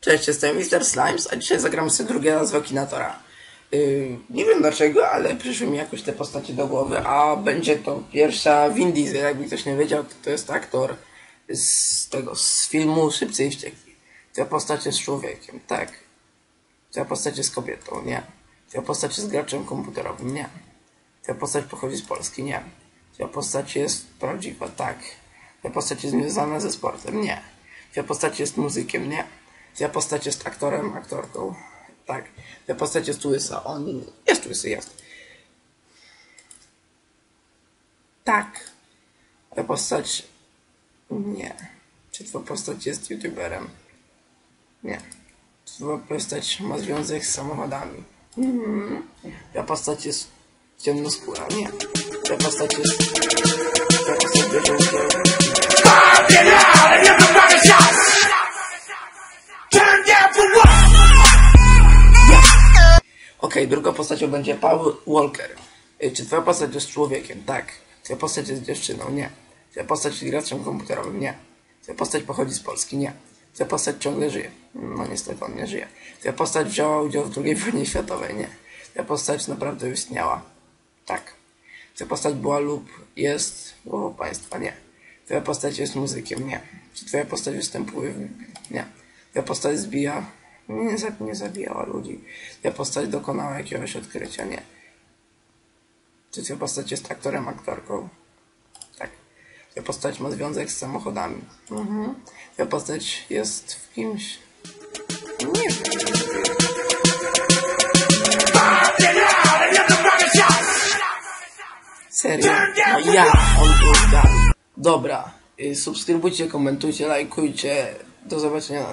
Cześć, jestem Mr. Slimes, a dzisiaj zagram sobie drugi raz w Akinatora. Yy, nie wiem dlaczego, ale przyszły mi jakoś te postacie do głowy, a będzie to pierwsza Vin Diesel, jakby ktoś nie wiedział, to, to jest aktor z tego, z filmu Szybcy i Wściekli. Ta postać jest człowiekiem, tak. Ta postać jest kobietą, nie. Ta postać jest graczem komputerowym, nie. Ta postać pochodzi z Polski, nie. Ta postać jest prawdziwa, tak. Ta postać jest związana ze sportem, nie. Ta postać jest muzykiem, nie. Ta postać jest aktorem, aktorką, tak. Ta postać jest łysa, on jest łysy, jest. Tak. Ta postać... Nie. Czy twoja postać jest youtuberem? Nie. Twoja postać ma związek z samochodami? Mhm. Ta postać jest ciemnoskóra? Nie. Ta postać jest... Okej, drugą postacią będzie Paul Walker. Y, Czy twoja postać jest człowiekiem? Tak. Twoja postać jest dziewczyną? Nie. Twoja postać jest graczem komputerowym? Nie. Twoja postać pochodzi z Polski? Nie. Twoja postać ciągle żyje? No niestety on nie żyje. Twoja postać wzięła udział w II wojnie światowej? Nie. Twoja postać naprawdę istniała? Tak. Twoja postać była lub jest głową państwa? Nie. Twoja postać jest muzykiem? Nie. Czy twoja postać występuje w... Nie. Twoja postać zbija? Nie, nie zabijała ludzi. Twoja postać dokonała jakiegoś odkrycia? Nie. Czy twoja postać jest aktorem, aktorką? Tak. Twoja postać ma związek z samochodami? Mhm. Twoja postać jest w kimś... Nie wiem. Serio? No ja, on zgadł. Dobra. y, Subskrybujcie, komentujcie, lajkujcie. Do zobaczenia